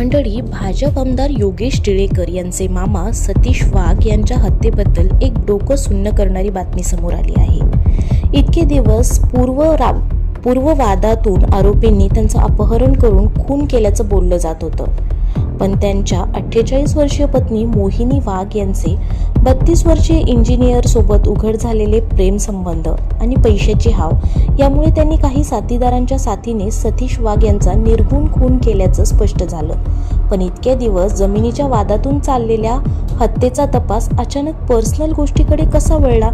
मंडळी भाजप आमदार योगेश टिळेकर यांचे मामा सतीश वाघ यांच्या हत्येबद्दल एक डोकं सुन्न करणारी बातमी समोर आली आहे. इतके दिवस पूर्व रा पूर्ववादातून आरोपींनी त्यांचं अपहरण करून खून केल्याचं बोललं जात होतं. पण त्यांच्या अठ्ठेचाळीस वर्षीय पत्नी मोहिनी वाघ यांचे बत्तीस वर्षीय इंजिनियर सोबत उघड झालेले प्रेम संबंध आणि पैशाची हाव यामुळे त्यांनी काही साथीदारांच्या साथीने सतीश वाघ यांचा निर्गुण खून केल्याचं स्पष्ट झालं. पण इतके दिवस जमिनीच्या वादातून चाललेल्या हत्येचा तपास अचानक पर्सनल गोष्टीकडे कसा वळला?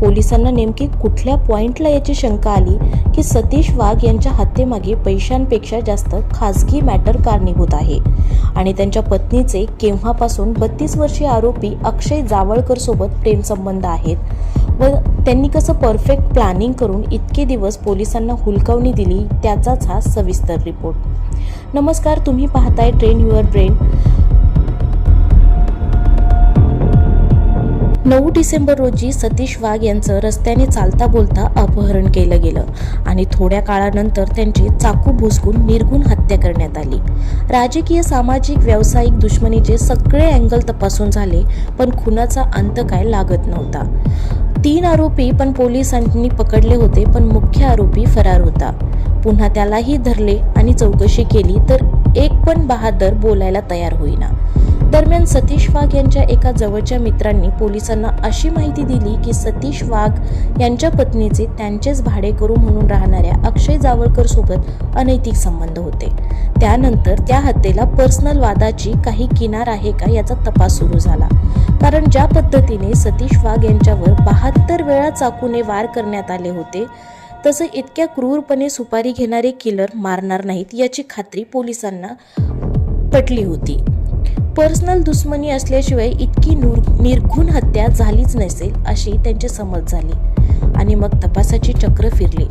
पोलिसांना नेमकी कुठल्या पॉईंटला याची शंका आली की सतीश वाघ यांच्या हत्येमागे पैशांपेक्षा जास्त खासगी मॅटर कारणीभूत आहे. आणि त्यांच्या पत्नीचे केव्हापासून बत्तीस वर्षीय आरोपी अक्षय जावळकर सोबत प्रेमसंबंध आहेत. व त्यांनी कसं परफेक्ट प्लॅनिंग करून इतके दिवस पोलिसांना हुलकावणी दिली त्याचाच हा सविस्तर रिपोर्ट. नमस्कार तुम्ही पाहताय ट्रेन युअर ब्रेन. नऊ डिसेंबर रोजी सतीश वाघ यांचं रस्त्याने चालता बोलता अपहरण केलं गेलं आणि थोड्या काळानंतर त्यांची चाकू भुसकून निर्गुण हत्या करण्यात आली. राजकीय सामाजिक व्यावसायिक दुश्मनीचे सगळे अँगल तपासून झाले पण खुनाचा अंत काय लागत नव्हता. तीन आरोपी पण पोलिसांनी पकडले होते पण मुख्य आरोपी फरार होता. पुन्हा त्यालाही धरले आणि चौकशी केली तर एक पण बहादर बोलायला तयार होईना. दरम्यान सतीश वाघ यांच्या एका जवळच्या मित्रांनी पोलिसांना अशी माहिती दिली की सतीश वाघ यांच्या पत्नीचे त्यांचेच भाडेकरू म्हणून राहणाऱ्या अक्षय जावळकर सोबत अनैतिक संबंध होते. त्यानंतर त्या हत्येला पर्सनल वादाची काही किनार आहे का याचा तपास सुरू झाला. कारण ज्या पद्धतीने सतीश वाघ यांच्यावर बहात्तर वेळा चाकूने वार करण्यात आले होते तसं इतक्या क्रूरपणे सुपारी घेणारे किलर मारणार नाहीत याची खात्री पोलिसांना पटली होती. पर्सनल दुश्मनी असल्याशिवाय इतकी नूर निर्घुण हत्या झालीच नसेल अशी त्यांची समज झाली. आणि मग तपासाची चक्र फिरली.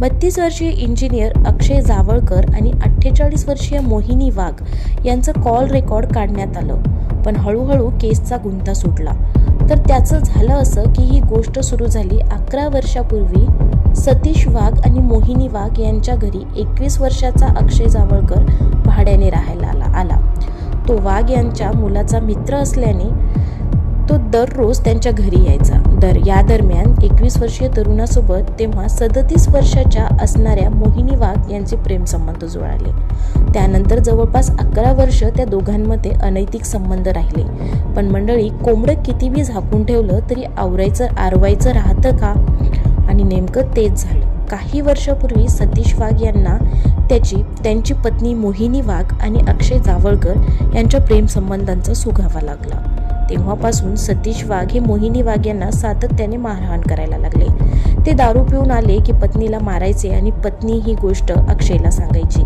बत्तीस वर्षीय इंजिनियर अक्षय जावळकर आणि अठ्ठेचाळीस वर्षीय मोहिनी वाघ यांचं कॉल रेकॉर्ड काढण्यात आलं. पण हळूहळू केसचा गुंता सुटला. तर त्याचं झालं असं की ही गोष्ट सुरू झाली अकरा वर्षापूर्वी सतीश वाघ आणि मोहिनी वाघ यांच्या घरी एकवीस वर्षाचा अक्षय जावळकर भाड्याने राहायला आला. आला तो वाघ यांच्या मुलाचा मित्र असल्याने तो दररोज त्यांच्या घरी यायचा. दर या दरम्यान एकवीस वर्षीय तरुणासोबत तेव्हा सदतीस वर्षाच्या असणाऱ्या मोहिनी वाघ यांचे प्रेमसंबंध जुळाले. त्यानंतर जवळपास अकरा वर्ष त्या दोघांमध्ये अनैतिक संबंध राहिले. पण मंडळी कोंबडं कितीबी झाकून ठेवलं तरी आवरायचं आरवायचं राहतं का? आणि नेमकं तेच झालं. काही वर्षापूर्वी सतीश वाघ यांना त्याची त्यांची पत्नी मोहिनी वाघ आणि अक्षय जावळकर यांच्या प्रेमसंबंधांचा सुगावा लागला. तेव्हापासून सतीश वाघ हे मोहिनी वाघ यांना सातत्याने मारहाण करायला लागले. ते दारू पिऊन आले की पत्नीला मारायचे आणि पत्नी ही गोष्ट अक्षयला सांगायची.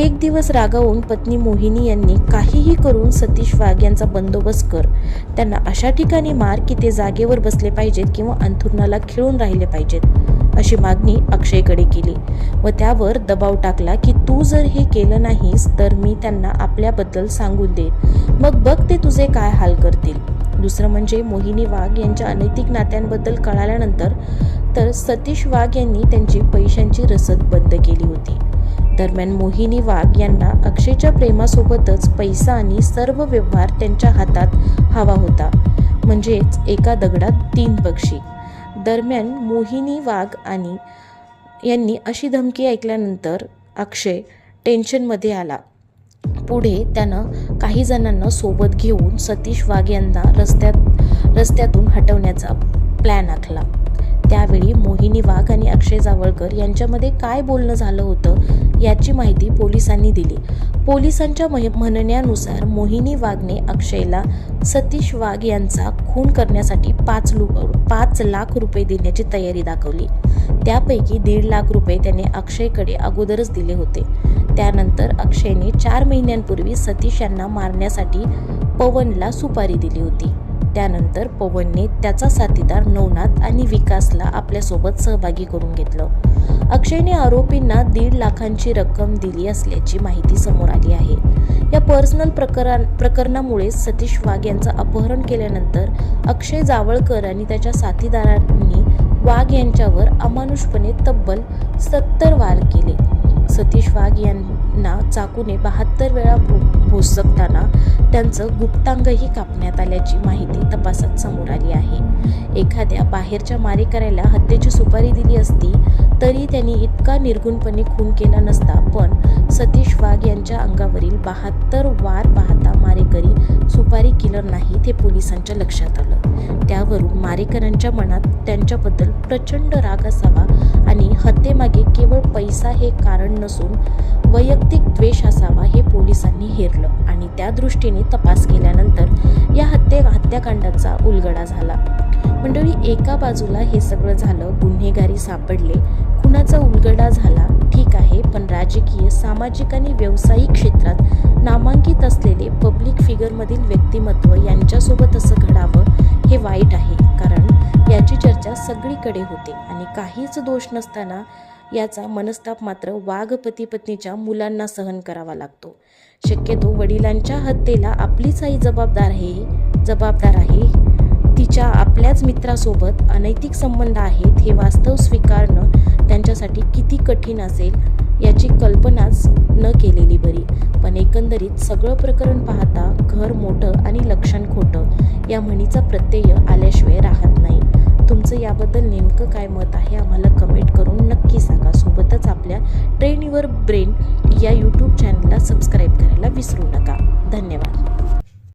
एक दिवस रागावून पत्नी मोहिनी यांनी काहीही करून सतीश वाघ यांचा बंदोबस्त कर. त्यांना अशा ठिकाणी मार की ते जागेवर बसले पाहिजेत किंवा अंथरुणाला खिळून राहिले पाहिजेत. अशी मागणी अक्षयकडे केली. व त्यावर दबाव टाकला की तू जर हे केलं नाहीस तर मी त्यांना आपल्याबद्दल सांगून देईन. मग बघ ते तुझे काय हाल करतील. दुसरं म्हणजे मोहिनी वाघ यांच्या अनैतिक नात्यांबद्दल कळाल्यानंतर तर सतीश वाघ यांनी त्यांची पैशांची रसद बंद केली होती. दरम्यान मोहिनी वाघ यांना अक्षयच्या प्रेमासोबतच पैसा आणि सर्व व्यवहार त्यांच्या हातात हवा होता. म्हणजेच एका दगडात तीन पक्षी. दरम्यान मोहिनी वाघ आणि यांनी अशी धमकी ऐकल्यानंतर अक्षय टेन्शनमध्ये आला. पुढे त्यानं काही जणांना सोबत घेऊन सतीश वाघ यांना रस्त्यात रस्त्यातून हटवण्याचा प्लॅन आखला. त्यावेळी मोहिनी वाघ आणि अक्षय जावळकर यांच्यामध्ये काय बोलणं झालं होतं याची माहिती पोलिसांनी दिली. पोलिसांच्या म्हणण्यानुसार मोहिनी वाघने अक्षयला सतीश वाघ यांचा खून करण्यासाठी पाच लु पाच लाख रुपये देण्याची तयारी दाखवली. त्यापैकी दीड लाख रुपये त्याने अक्षयकडे अगोदरच दिले होते. त्यानंतर अक्षयने चार महिन्यांपूर्वी सतीश यांना मारण्यासाठी पवनला सुपारी दिली होती. त्यानंतर पवनने त्याचा साथीदार नवनाथ आणि विकासला आपल्यासोबत सहभागी करून घेतलं. अक्षयने आरोपींना दीड लाखांची रक्कम दिली असल्याची माहिती समोर आली आहे. या पर्सनल प्रकरण प्रकरणामुळे सतीश वाघ यांचं अपहरण केल्यानंतर अक्षय जावळकर आणि त्याच्या साथीदारांनी वाघ यांच्यावर अमानुषपणे तब्बल सत्तर वार केले. सतीश वाघ यांना चाकूने बहात्तर वेळा भोसकताना त्यांचं गुप्तांगही कापण्यात आल्याची माहिती तपासात समोर आली आहे. एखाद्या बाहेरच्या मारेकऱ्याला हत्येची सुपारी दिली असती तरी त्यांनी इतका निर्गुणपणे खून केला नसता पण सतीश वाघ यांच्या अंगावरील बहात्तर वार पाहता मारेकरी सुपारी किलर नाही ते पोलिसांच्या लक्षात आलं. त्यावरून मारेकरांच्या मनात त्यांच्याबद्दल प्रचंड राग असावा आणि हत्येमागे केवळ पैसा हे कारण नसून वैयक्तिक द्वेष असावा हे पोलिसांनी हेरलं आणि त्या दृष्टीने तपास केल्यानंतर या हत्ये हत्याकांडाचा उलगडा झाला. मंडळी एका बाजूला हे सगळं झालं गुन्हेगारी सापडले खुनाचा उलगडा झाला ठीक आहे पण राजकीय सामाजिक आणि व्यावसायिक क्षेत्रात नामांकित असलेले पब्लिक फिगरमधील व्यक्तिमत्व यांच्यासोबत असं घडावं हे वाईट आहे. कारण याची चर्चा सगळीकडे होते आणि काहीच दोष नसताना याचा मनस्ताप मात्र वाघ पती पत्नीच्या मुलांना सहन करावा लागतो. शक्यतो वडिलांच्या हत्येला आपलीच आई जबाबदार आहे जबाबदार आहे. तिच्या आपल्याच मित्रासोबत अनैतिक संबंध आहेत हे वास्तव स्वीकारणं त्यांच्यासाठी किती कठीण असेल याची कल्पनाच न केलेली बरी. पण एकंदरीत सगळं प्रकरण पाहता घर मोठं आणि लक्षण खोटं या म्हणीचा प्रत्यय आल्याशिवाय राहत नाही. तुमचं याबद्दल नेमकं काय मत आहे आम्हाला कमेंट करून नक्की सांगा. सोबतच आपल्या ट्रेन युअर ब्रेन या यूट्यूब चॅनलला सबस्क्राईब करायला विसरू नका. धन्यवाद.